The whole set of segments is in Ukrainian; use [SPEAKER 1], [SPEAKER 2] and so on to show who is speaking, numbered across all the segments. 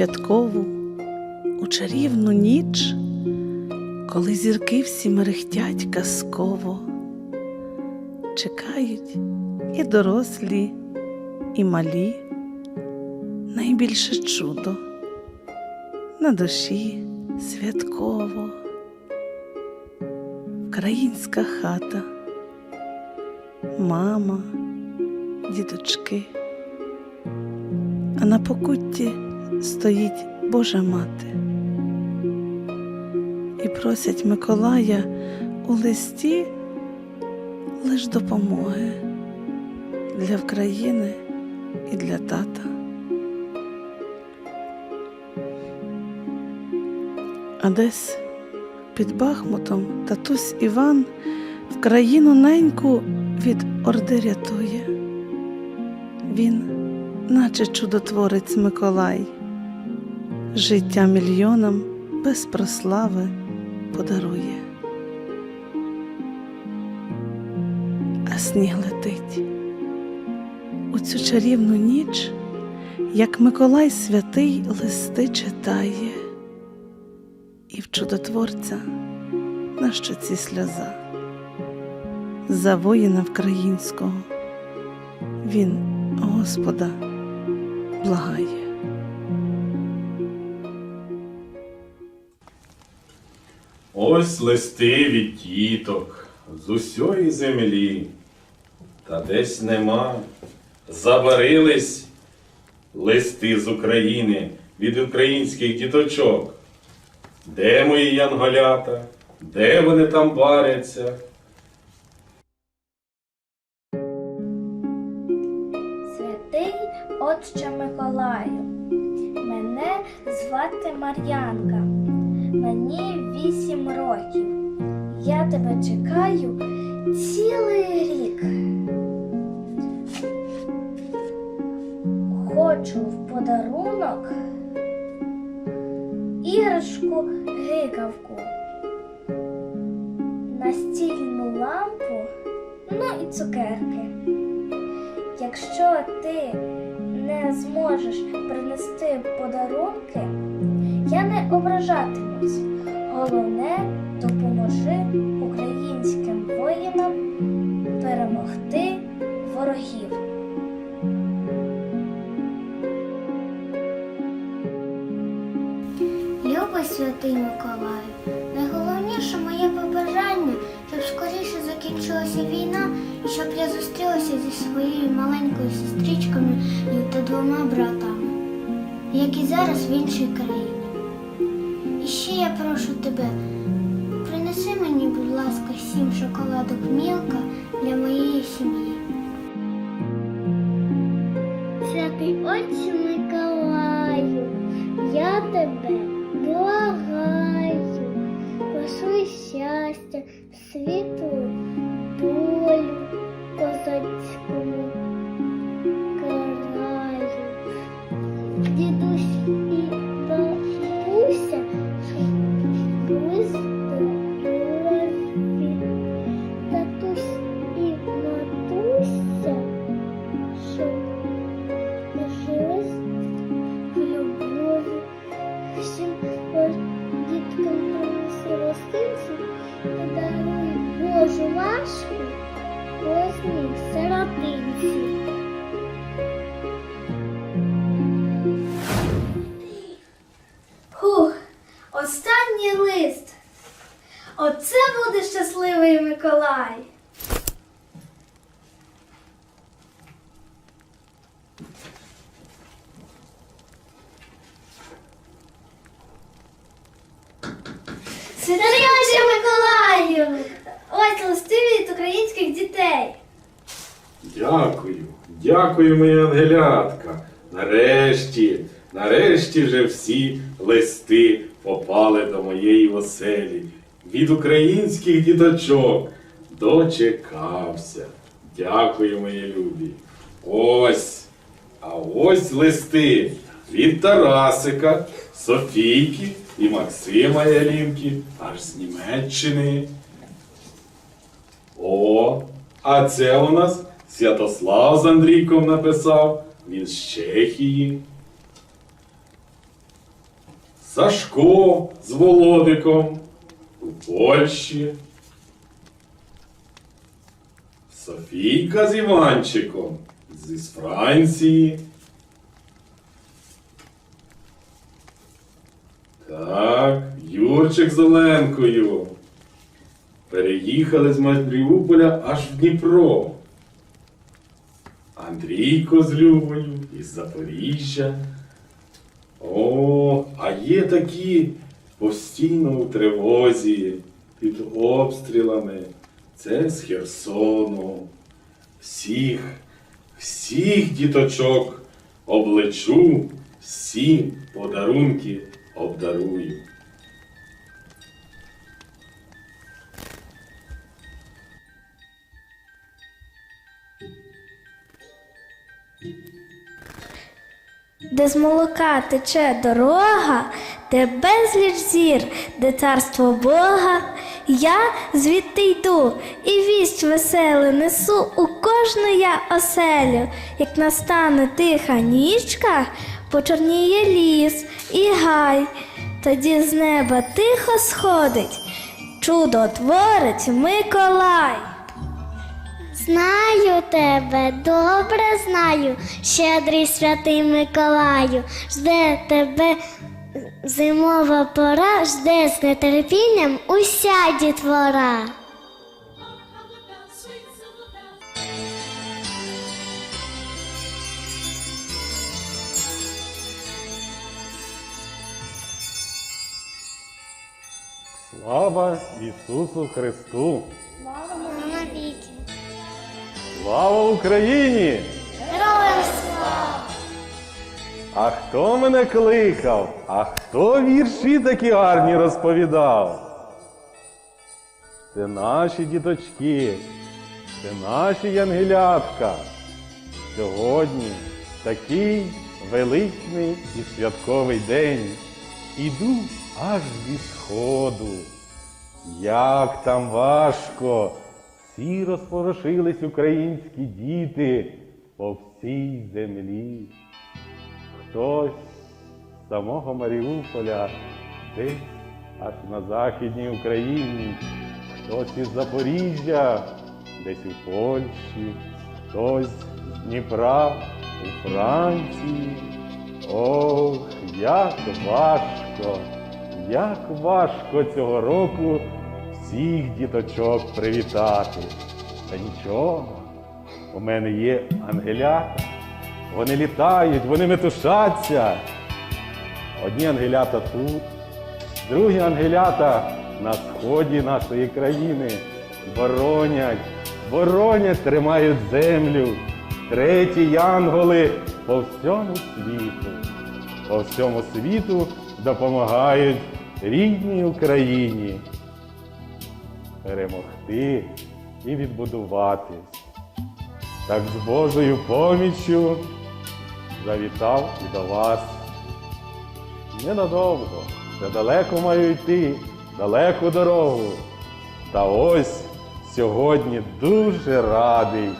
[SPEAKER 1] святкову, у чарівну ніч, коли зірки всі мерехтять казково, чекають і дорослі, і малі, найбільше чудо на душі святково. Українська хата, мама, діточки, а на покутті стоїть Божа мати і просять Миколая у листі лиш допомоги для України і для тата. А десь під Бахмутом татусь Іван в країну неньку від орди рятує. Він, наче чудотворець Миколай, життя мільйонам без прослави подарує. А сніг летить у цю чарівну ніч, як Миколай святий листи читає, і в чудотворця на щоці сльоза за воїна українського він Господа благає.
[SPEAKER 2] Ось листи від діток з усьої землі, та десь нема. Забарились листи з України від українських діточок. Де мої янголята? Де вони там баряться?
[SPEAKER 3] Святий Отче Миколаю, мене звати Мар'янка, мені вісім років. Я тебе чекаю цілий рік. Хочу в подарунок іграшку гикавку, настільну лампу, ну і цукерки. Якщо ти не зможеш принести подарунки, ображатимусь. Головне, допоможи українським воїнам перемогти ворогів.
[SPEAKER 4] Любий святий Миколаю, найголовніше моє побажання, щоб скоріше закінчилася війна і щоб я зустрілася зі своєю маленькою сестричкою та двома братами, як і зараз в іншій країні. Тебе, принеси мені, будь ласка, сім шоколадок мілка для моєї сім'ї.
[SPEAKER 3] Святий Отче Миколаю, я тебе благаю, прошу щастя, світу, долю козацькому краю. Дідусь Оце буде щасливий Миколай. Святий Миколаю! Ось листи від українських дітей.
[SPEAKER 2] Дякую, дякую, моя ангелятка. Нарешті, нарешті вже всі листи попали до моєї оселі. Від українських діточок дочекався. Дякую, мої любі. Ось, а ось листи від Тарасика, Софійки і Максима Ялінки, аж з Німеччини. О, а це у нас Святослав з Андрійком написав. Він з Чехії. Сашко з Володиком у Польщі. Софійка з Іванчиком зі Франції. Так, Юрчик з Оленкою. Переїхали з Маріуполя аж в Дніпро. Андрійко з Любою із Запоріжжя. О, а є такі постійно у тривозі під обстрілами. Це з Херсону. Всіх, всіх діточок облечу, всі подарунки обдарую.
[SPEAKER 5] Де з молока тече дорога, де безліч зір, де царство Бога, я звідти йду і вість веселу несу у кожну я оселю, як настане тиха нічка, почорніє ліс і гай, тоді з неба тихо сходить, чудо творить Миколай.
[SPEAKER 4] Знаю тебе, добре знаю, щедрий святий Миколаю, жде тебе зимова пора, жде з нетерпінням уся дітвора.
[SPEAKER 2] Слава Ісусу Христу!
[SPEAKER 4] Навіки.
[SPEAKER 2] Слава Україні!
[SPEAKER 4] Героям слава!
[SPEAKER 2] А хто мене кликав? А хто вірші такі гарні розповідав? Це наші діточки, це наші янгелятка. Сьогодні такий величний і святковий день. Іду аж зі сходу. Як там важко! Всі розпорошились українські діти по всій землі. Хтось з самого Маріуполя, десь аж на Західній Україні, хтось із Запоріжжя, десь у Польщі, хтось з Дніпра у Франції. Ох, як важко, як важко цього року всіх діточок привітати. Та нічого, у мене є ангелята. Вони літають, вони метушаться. Одні ангелята тут, другі ангелята на сході нашої країни боронять, боронять, тримають землю. Треті янголи по всьому світу, по всьому світу допомагають рідній Україні перемогти і відбудуватись. Так з Божою поміччю завітав і до вас. Ненадовго, ще далеко маю йти, далеку дорогу. Та ось сьогодні дуже радий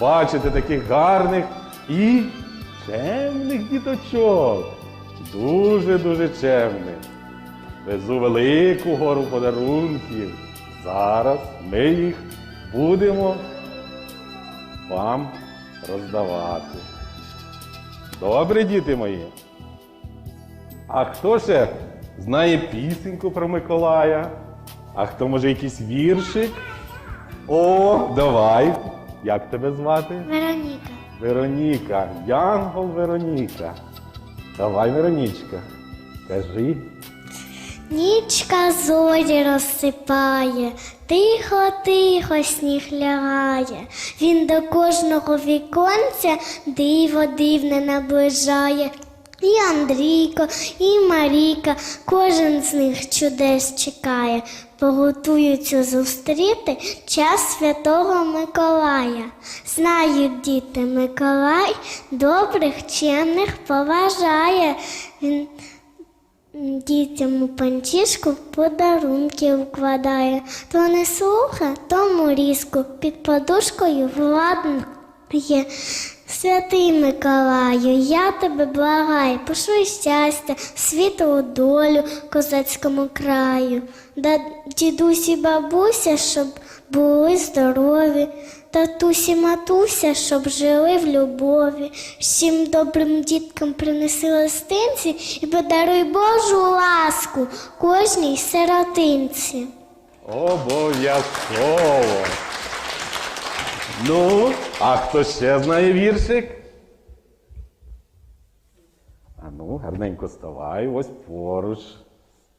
[SPEAKER 2] бачити таких гарних і чемних діточок. Дуже-дуже чемних. Везу велику гору подарунків. Зараз ми їх будемо вам роздавати. Добре, діти мої. А хто ще знає пісеньку про Миколая? А хто може якийсь віршик? О, давай. Як тебе звати?
[SPEAKER 4] Вероніка.
[SPEAKER 2] Вероніка. Янгол Вероніка. Давай, Веронічка. Кажи.
[SPEAKER 4] Нічка зорі розсипає, тихо, тихо сніг лягає. Він до кожного віконця диво дивне наближає. І Андрійко, і Марійка, кожен з них чудес чекає, поготуються зустріти час святого Миколая. Знають діти Миколай, добрих, чемних поважає. Він Дітям у панчішку подарунки вкладає, то не слуха, тому різку, під подушкою владно є. Святий Миколаю, я тебе благаю, пошли щастя, світлу долю козацькому краю, да дідусі бабуся, щоб були здорові, татусі матуся, щоб жили в любові. Всім добрим діткам принеси листинці і подаруй Божу ласку кожній сиротинці.
[SPEAKER 2] Обов'язково. Ну, а хто ще знає віршик? А ну, гарненько ставай, ось поруч.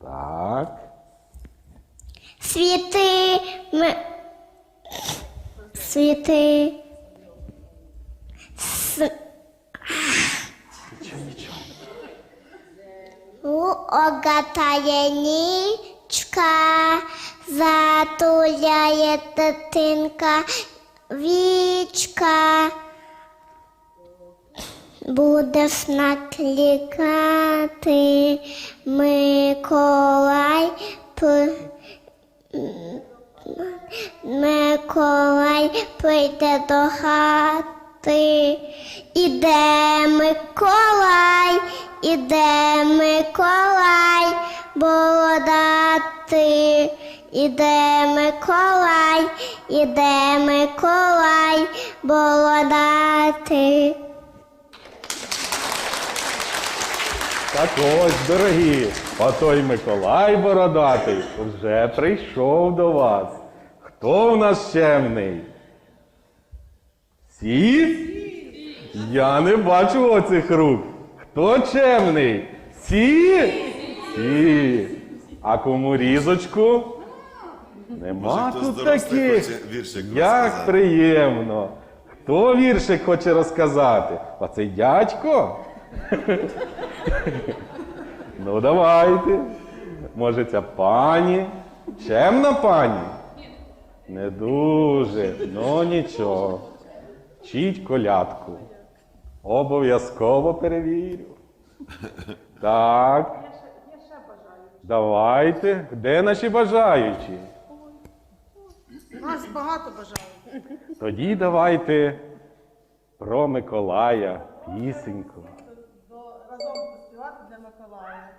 [SPEAKER 2] Так.
[SPEAKER 4] Світи, ми... світи. С... У огатає нічка, затуляє дитинка, вічка. Будеш накликати Миколай, п... Миколай прийде до хати. Іде Миколай, іде Миколай, бородати. Іде Миколай, іде Миколай, бородати.
[SPEAKER 2] Так ось, дорогі, отой Миколай Бородатий вже прийшов до вас. Хто в нас чемний? Всі? Я не бачу оцих рук. Хто чемний? Всі? Всі. А кому різочку? Нема
[SPEAKER 6] Може,
[SPEAKER 2] тут таких.
[SPEAKER 6] віршик
[SPEAKER 2] Як
[SPEAKER 6] розказати?
[SPEAKER 2] приємно. Хто віршик хоче розказати? Оцей дядько? Ну, давайте. Може, ця пані? Чемна пані? Не дуже. Ну нічого. Чіть колядку. Обов'язково перевірю. Так. Давайте. Де наші бажаючі?
[SPEAKER 7] Нас багато бажаю.
[SPEAKER 2] Тоді давайте про Миколая пісеньку.
[SPEAKER 7] Разом поспівати для Миколая.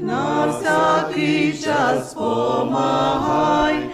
[SPEAKER 8] На всякий час помагай,